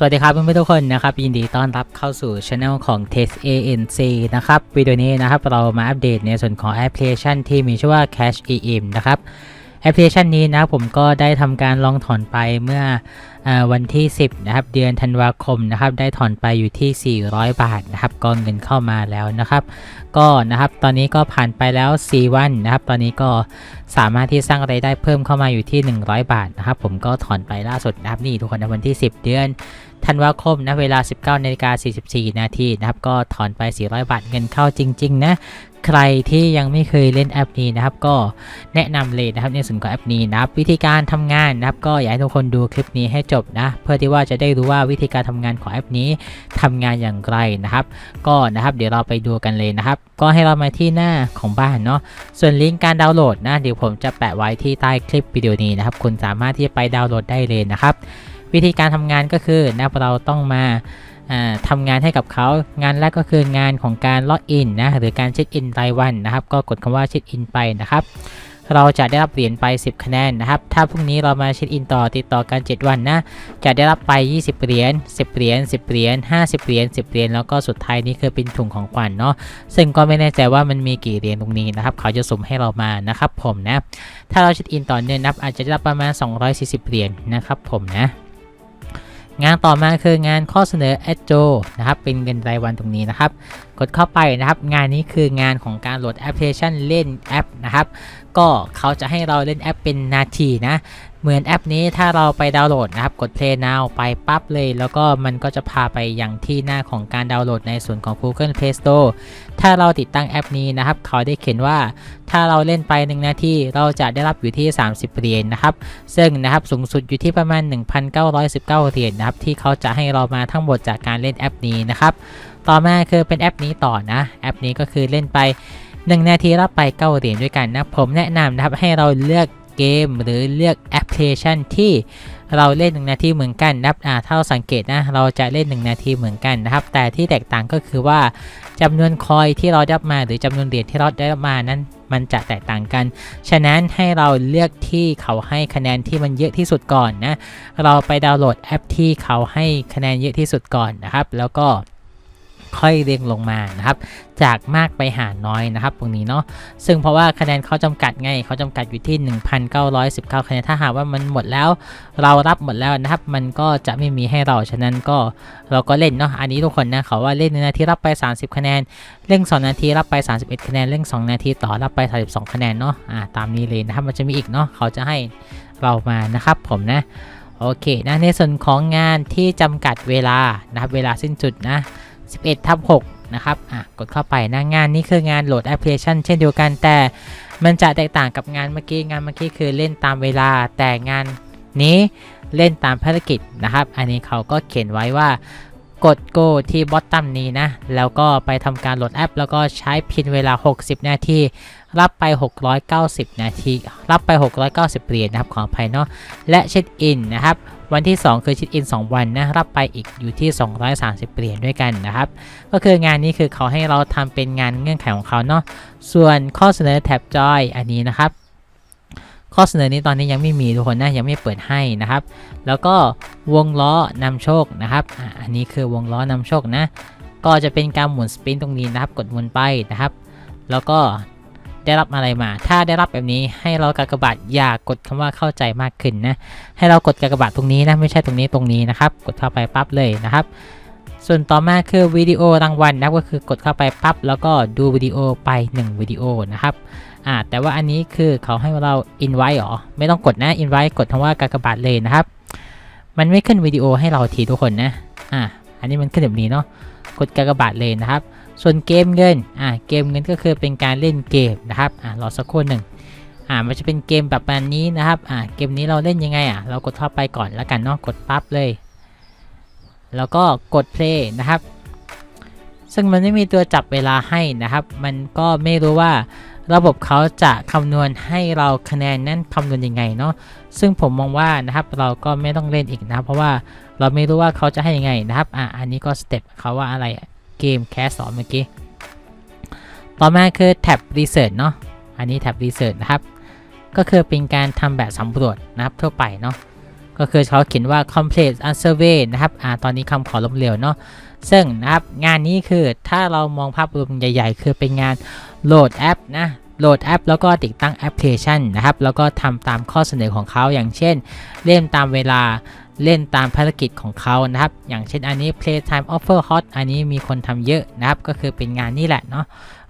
สวัสดีครับเพื่อนๆทุกคนนะครับ ยินดีต้อนรับเข้าสู่ช anel ของ Test ANC นะครับวิดีโอนี้นะครับเรามาอัปเดตในส่วนของแอปพลิเคชันที่มีชื่อว่า Cash EM นะครับแอปพลิเคชันนี้นะผมก็ได้ทำการลองถอนไปเมื่ออวันที่ 10นะครับเดือนธันวาคมนะครับได้ถอนไปอยู่ที่ 400 บาทนะครับก็เงินเข้ามาแล้วนะครับ ก็นะครับตอนนี้ก็ผ่านไปแล้ว 4 วันนะครับ ตอนนี้ก็สามารถที่สร้างรายได้เพิ่มเข้ามาอยู่ที่ 100 บาทนะครับผมก็ถอนไปล่าสุดนะครับนี่ทุกคนในวันที่ 10 เดือน ธันวาคมนะเวลา 19นาฬิกา44 นาทีนะครับ ก็ถอนไป 400 บาทเงินเข้าจริง ๆ นะ ใครที่ยังไม่เคยเล่นแอปนี้นะครับ ก็แนะนำเลยนะครับในส่วนของแอปนี้นะครับ วิธีการทำงานนะครับ ก็อยากให้ทุกคนดูคลิปนี้ให้จบนะ เพื่อที่ว่าจะได้รู้ว่าวิธีการทำงานของแอปนี้ทำงานอย่างไรนะครับ ก็นะครับเดี๋ยวเราไปดูกันเลยนะครับ ก็ให้เรามาที่หน้าของบ้านเนาะส่วนลิงก์การดาวน์โหลดนะเดี๋ยวผมจะแปะไว้ที่ใต้คลิปวิดีโอนี้นะครับ คุณสามารถที่จะไปดาวน์โหลดได้เลยนะครับ วิธีการทำงานก็คือนะเราต้องมาทำงานให้กับเขางานแรกก็คืองานของการล็อกอินนะหรือการเช็คอินรายวันนะครับ ก็กดคำว่าเช็คอินไปนะครับ เราจะได้รับเหรียญไป 10 คะแนนนะครับ ถ้าพรุ่งนี้เรามาเช็คอินต่อติดต่อกัน 7 วันนะจะได้รับไป 20 เหรียญ10 เหรียญ10 เหรียญ50 เหรียญ10 เหรียญแล้วก็สุดท้ายนี้คือเป็นถุงของขวัญเนาะซึ่งก็ไม่แน่ใจว่ามันมีกี่เหรียญตรงนี้นะครับ เขาจะสุ่มให้เรามานะครับ ผมนะ ถ้าเราเช็คอินต่อเนื่องนับอาจจะได้รับประมาณ 240 เหรียญนะครับ ผมนะ งานต่อมาคืองานข้อเสนอแอดโจนะครับเป็นเงินรายวันตรงนี้นะครับ กดเข้าไปนะครับ งานนี้คืองานของการโหลดแอปพลิเคชันเล่นแอปนะครับ ก็เขาจะให้เราเล่นแอปเป็นนาทีนะ เหมือนแอปนี้ถ้าเราไปดาวน์โหลดนะครับ กด Play Now ไปปั๊บเลย แล้วก็มันก็จะพาไปยังที่หน้าของการดาวน์โหลดในส่วนของ Google Play Store ถ้าเราติดตั้งแอปนี้นะครับ เขาได้เขียนว่า ถ้าเราเล่นไป 1 นาทีเราจะได้รับอยู่ที่ 30เหรียญนะครับ ซึ่งนะครับสูงสุดอยู่ที่ประมาณ 1,919เหรียญนะครับที่เขาจะให้เรามาทั้งหมดจากการเล่นแอปนี้นะครับ ต่อมาคือเป็นแอปนี้ต่อนะ แอปนี้ก็คือเล่นไป 1 นาทีรับไป9เหรียญด้วยกันนะ ผมแนะนำนะครับให้เราเลือกเกมหรือเลือกแอปพลิเคชันที่เราเล่น 1 นาทีเหมือนกันนะครับอ่าถ้าเราสังเกตนะ เราจะเล่น 1 นาทีเหมือนกันนะครับ แต่ที่แตกต่างก็คือว่าจำนวนคอยที่เราได้มาหรือจำนวนเหรียญที่เราได้มานั้นมันจะแตกต่างกัน ฉะนั้นให้เราเลือกที่เขาให้คะแนนที่มันเยอะที่สุดก่อนนะ เราไปดาวน์โหลดแอปที่เขาให้คะแนนเยอะที่สุดก่อนนะครับ แล้วก็ ค่อยเรียงลงมานะครับ จากมากไปหาน้อยนะครับ ตรงนี้เนาะซึ่งเพราะว่าคะแนนเขาจำกัดไงเขาจำกัดอยู่ที่ 1,919 คะแนนถ้าหากว่ามันหมดแล้ว เรารับหมดแล้วนะครับ มันก็จะไม่มีให้เราฉะนั้นก็เราก็เล่นเนาะอันนี้ทุกคนนะเขาว่าเล่น1นาทีรับไป 30 คะแนนเล่น2นาทีรับไป 31 คะแนนเล่น2 นาทีต่อรับไป 32 คะแนนเนาะอ่าตามนี้เลยนะครับมันจะมีอีกเนาะเขาจะให้เรามานะครับ ผมนะโอเคนะในส่วนของงานที่จำกัดเวลานะครับเวลาสิ้นสุดนะ 11ทับ6นะครับอะกดเข้าไปนะงานนี้คืองานโหลดแอปพลิเคชันเช่นเดียวกันแต่มันจะแตกต่างกับงานเมื่อกี้งานเมื่อกี้คือเล่นตามเวลาแต่งานนี้เล่นตามภารกิจนะครับ อันนี้เขาก็เขียนไว้ว่ากด go ที่บอทตัมนี้นะ แล้วก็ไปทำการโหลดแอป แล้วก็ใช้พินเวลา 60 นาที รับไป 690 นาที รับไป 690 เหรียญนะครับของภัยเนาะและเช็คอินนะครับวันที่ 2 คือเช็คอิน 2 วันนะรับไปอีกอยู่ที่ 230 เหรียญด้วยกันนะครับ ก็คืองานนี้คือเขาให้เราทำเป็นงานเงื่อนไขของเขาเนาะส่วนข้อเสนอแท็บจอยอันนี้นะครับ ข้อเสนอนี้ตอนนี้ยังไม่มีทุกคนนะยังไม่เปิดให้นะครับ แล้วก็วงล้อนำโชคนะครับอันนี้คือวงล้อนำโชคนะ ก็จะเป็นการหมุนสปินตรงนี้นะครับ กดหมุนไปนะครับ แล้วก็ ได้รับอะไรมา ถ้าได้รับแบบนี้ให้เรากากบาทอย่ากดคำว่าเข้าใจมากขึ้นนะ ให้เรากดกากบาทตรงนี้นะ ไม่ใช่ตรงนี้ตรงนี้นะครับ กดเข้าไปปั๊บเลยนะครับ ส่วนต่อมาคือวิดีโอรางวัลนะก็คือกดเข้าไปปั๊บแล้วก็ดูวิดีโอไป 1วิดีโอนะครับอ่าแต่ว่าอันนี้คือเขาให้เรา invite หรอ ไม่ต้องกดนะ invite กดคำว่ากากบาทเลยนะครับ มันไม่ขึ้นวิดีโอให้เราทีทุกคนนะอ่าอันนี้มันขึ้นแบบนี้เนาะกดกากบาทเลยนะครับ ส่วนเกมเงินอ่าเกมเงินก็คือเป็นการเล่นเกมนะครับอ่ารอสักครู่หนึ่งอ่ามันจะเป็นเกมแบบนี้นะครับอ่าเกมนี้เราเล่นยังไงอะเรากดเข้าไปก่อนแล้วกันเนาะกดปั๊บเลย แล้วก็กด play นะครับ ซึ่งมันไม่มีตัวจับเวลาให้นะครับ มันก็ไม่รู้ว่าระบบเขาจะคำนวณให้เราคะแนนนั้นคำนวณยังไงเนาะซึ่งผมมองว่านะครับเราก็ไม่ต้องเล่นอีกนะเพราะว่าเราไม่รู้ว่าเขาจะให้ยังไงนะครับอะอันนี้ก็สเต็ปเขาว่าอะไร เกมแคสสอนเมื่อกี้ ต่อมาคือแท็บ Research เนาะ อันนี้แท็บ Research นะครับ ก็คือเป็นการทำแบบสำรวจนะครับทั่วไปเนาะ ก็คือเขาเขียนว่า complete a survey นะครับ อ่า ตอนนี้คำขอล้มเหลวเนาะ ซึ่งนะครับงานนี้คือถ้าเรามองภาพรวมใหญ่ ๆ คือเป็นงานโหลดแอปนะโหลดแอปแล้วก็ติดตั้งแอปพลิเคชันนะครับ แล้วก็ทำตามข้อเสนอของเขาอย่างเช่น เล่นตามเวลา เล่นตามภารกิจของเขานะครับ อย่างเช่นอันนี้ playtime offer hot อันนี้มีคนทำเยอะนะครับ ก็คือเป็นงานนี่แหละเนาะ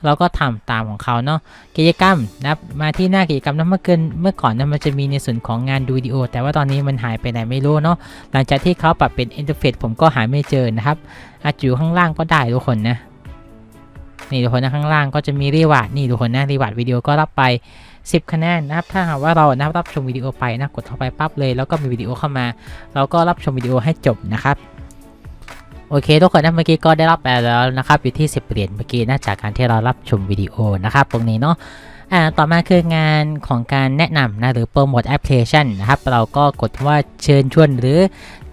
เราก็ทำตามของเขาเนาะ กิจกรรมนะครับ มาที่หน้ากิจกรรมนะเมื่อเกินเมื่อก่อนนะมันจะมีในส่วนของงานดูวิดีโอ แต่ว่าตอนนี้มันหายไปไหนไม่รู้เนาะ หลังจากที่เขาปรับเป็นอินเทอร์เฟซผมก็หาไม่เจอนะครับ อาจจะอยู่ข้างล่างก็ได้ทุกคนนะ นี่ทุกคนนะข้างล่างก็จะมีรีวาร์ดนี่ทุกคนนะรีวาร์ดวิดีโอก็รับไป 10 คะแนนนะครับ ถ้าหากว่าเรานะรับชมวิดีโอไปนะ กดเข้าไปปั๊บเลย แล้วก็มีวิดีโอเข้ามา เราก็รับชมวิดีโอให้จบนะครับ โอเค ทุกคนนะเมื่อกี้ก็ได้รับไปแล้วนะครับ อยู่ที่ 10 เหรียญเมื่อกี้นะจากการที่เรารับชมวิดีโอนะครับ ตรงนี้เนาะ อ่าต่อมาคืองานของการแนะนำนะหรือโปรโมทแอปพลิเคชันนะครับเราก็กดว่าเชิญชวนหรือ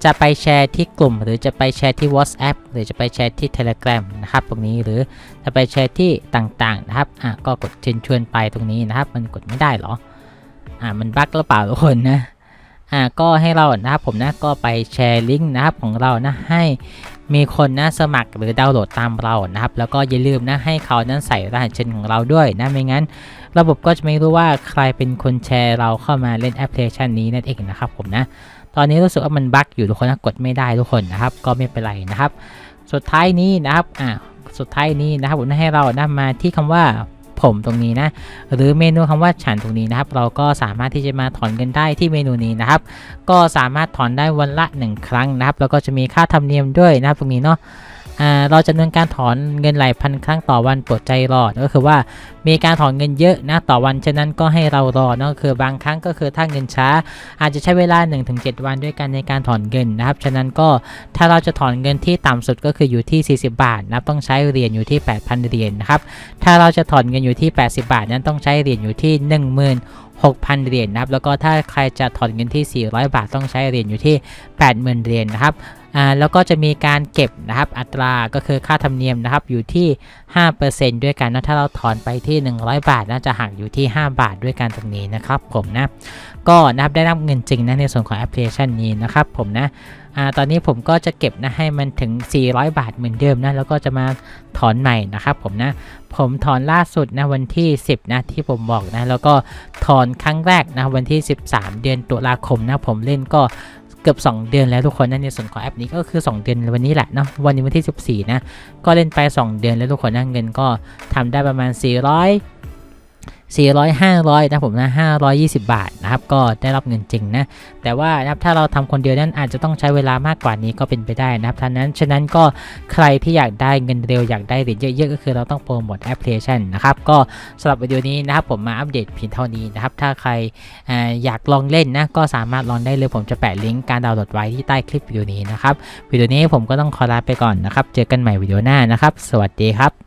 จะไปแชร์ที่กลุ่ม หรือจะไปแชร์ที่ WhatsApp หรือจะไปแชร์ที่ Telegram นะครับตรงนี้หรือจะไปแชร์ที่ต่างๆนะครับอะก็กดเชิญชวนไปตรงนี้นะครับ มันกดไม่ได้เหรออ่ามันบั๊กหรือเปล่าทุกคนนะอ่าก็ให้เรานะครับผมนะก็ไปแชร์ลิงก์นะครับของเรานะให้ มีคนนะสมัครหรือดาวน์โหลดตามเรานะครับ แล้วก็อย่าลืมนะให้เขานั้นใส่รหัสเชนของเราด้วยนะไม่งั้น ระบบก็จะไม่รู้ว่าใครเป็นคนแชร์เราเข้ามาเล่นแอปพลิเคชันนี้นั่นเองนะครับผมนะ ตอนนี้รู้สึกว่ามันบั๊กอยู่ทุกคนนะกดไม่ได้ทุกคนนะครับ ก็ไม่เป็นไรนะครับ สุดท้ายนี้นะครับอ่าสุดท้ายนี้นะครับผมให้เรานะมาที่คำว่า มตรงนี้นะ หรือเมนูคำว่าฉันตรงนี้นะครับ เราก็สามารถที่จะมาถอนเงินได้ที่เมนูนี้นะครับ ก็สามารถถอนได้วันละ 1 ครั้งนะครับ แล้วก็จะมีค่าธรรมเนียมด้วยนะครับตรงนี้เนาะ เราจะดำเนินการถอนเงินหลายพันครั้งต่อวันปรดใจรอดก็คือว่ามีการถอนเงินเยอะนะต่อวันฉะนั้นก็ให้เรารอเนาะคือบางครั้งก็คือถ้าเงินช้า อาจจะใช้เวลา 1-7 วันด้วยกันในการถอนเงินนะครับฉะนั้นก็ถ้าเราจะถอนเงินที่ต่ำสุดก็คืออยู่ที่ 40 บาทนับต้องใช้เหรียญอยู่ที่ 8,000 เหรียญนะครับถ้าเราจะถอนเงินอยู่ที่ 80 บาท นั้นต้องใช้เหรียญอยู่ที่16,000 เหรียญนะครับ แล้วก็ถ้าใครจะถอนเงินที่ 400 บาท ต้องใช้เหรียญอยู่ที่ 80,000 เหรียญนะครับ แล้วก็จะมีการเก็บนะครับอัตราก็คือค่าธรรมเนียมนะครับอยู่ที่ 5%ด้วยกันนะถ้าเราถอนไปที่ 100 บาทน่าจะหักอยู่ที่ 5 บาทด้วยกันตรงนี้นะครับผมนะก็นะครับได้รับเงินจริงนะในส่วนของแอปพลิเคชันนี้นะครับผมนะอตอนนี้ผมก็จะเก็บนะให้มันถึง 400 บาทเหมือนเดิมนะแล้วก็จะมาถอนใหม่นะครับผมนะผมถอนล่าสุดนะวันที่ 10 นะที่ผมบอกนะแล้วก็ถอนครั้งแรกนะวันที่ 13 เดือนตุลาคมนะผมเล่นก็ เกือบ 2 เดือนแล้วทุกคนนะในส่วนของแอปนี้ก็คือ 2 เดือนวันนี้แหละเนาะวันนี้วันที่ 14 นะ ก็เล่นไป 2 เดือนแล้วทุกคนนะเงินก็ทำได้ประมาณ 400 400 500นะผมนะ520 บาทนะครับก็ได้รับเงินจริงนะแต่ว่านะครับถ้าเราทำคนเดียวนั้นอาจจะต้องใช้เวลามากกว่านี้ก็เป็นไปได้นะครับท่านั้นฉะนั้นก็ใครที่อยากได้เงินเร็วอยากได้เหรียญเยอะๆก็คือเราต้องโปรโมทแอปพลิเคชันนะครับก็สำหรับวิดีโอนี้นะครับผมมาอัปเดตเพียงเท่านี้นะครับถ้าใครออยากลองเล่นนะก็สามารถลองได้เลยผมจะแปะลิงก์การดาวน์โหลดไว้ที่ใต้คลิปวิดีโอนี้นะครับวิดีโอนี้ผมก็ต้องขอลาไปก่อนนะครับเจอกันใหม่วิดีโอหน้านะครับ สวัสดีครับ